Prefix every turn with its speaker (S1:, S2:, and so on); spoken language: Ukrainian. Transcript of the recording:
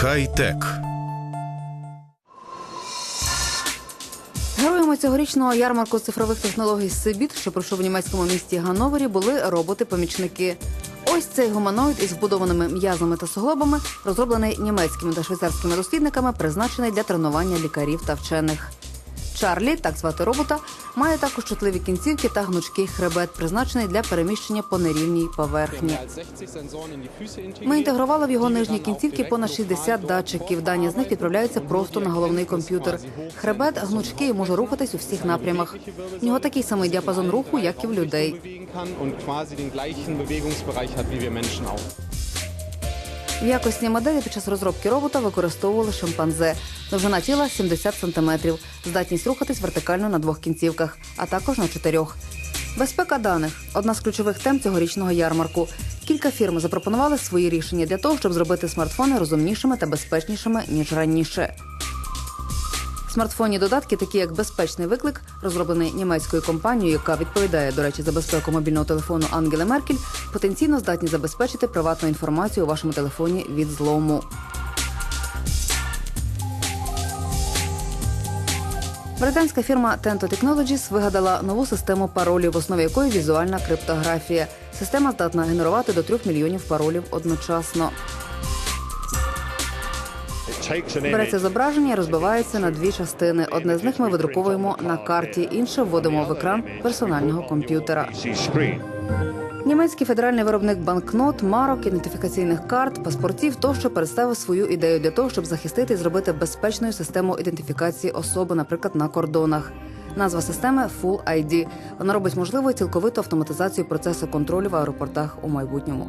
S1: Хай-тек.
S2: Героями цьогорічного ярмарку цифрових технологій Сибіт, що пройшов в німецькому місті Гановері, були роботи-помічники. Ось цей гуманоїд із вбудованими м'язами та суглобами, розроблений німецькими та швейцарськими дослідниками, призначений для тренування лікарів та вчених. Чарлі, так звати робота, має також чутливі кінцівки та гнучкий хребет, призначений для переміщення по нерівній поверхні. Ми інтегрували в його нижні кінцівки понад 60 датчиків. Дані з них відправляються просто на головний комп'ютер. Хребет гнучкий може рухатись у всіх напрямах. В нього такий самий діапазон руху, як і в людей. В якості моделі під час розробки робота використовували шимпанзе. Довжина тіла 70 сантиметрів, здатність рухатись вертикально на двох кінцівках, а також на чотирьох. Безпека даних одна з ключових тем цьогорічного ярмарку. Кілька фірм запропонували свої рішення для того, щоб зробити смартфони розумнішими та безпечнішими ніж раніше. Смартфонні додатки, такі як безпечний виклик, розроблений німецькою компанією, яка відповідає, до речі, за безпеку мобільного телефону Ангели Меркель, потенційно здатні забезпечити приватну інформацію у вашому телефоні від злому. Британська фірма Tento Technologies вигадала нову систему паролів, в основі якої візуальна криптографія. Система здатна генерувати до 3 мільйонів паролів одночасно. Береться зображення розбивається на дві частини. Одне з них ми видруковуємо на карті, інше вводимо в екран персонального комп'ютера. Німецький федеральний виробник банкнот, марок, ідентифікаційних карт, паспортів тощо представив свою ідею для того, щоб захистити і зробити безпечною систему ідентифікації особи, наприклад, на кордонах. Назва системи Full ID. Вона робить можливою цілковиту автоматизацію процесу контролю в аеропортах у майбутньому.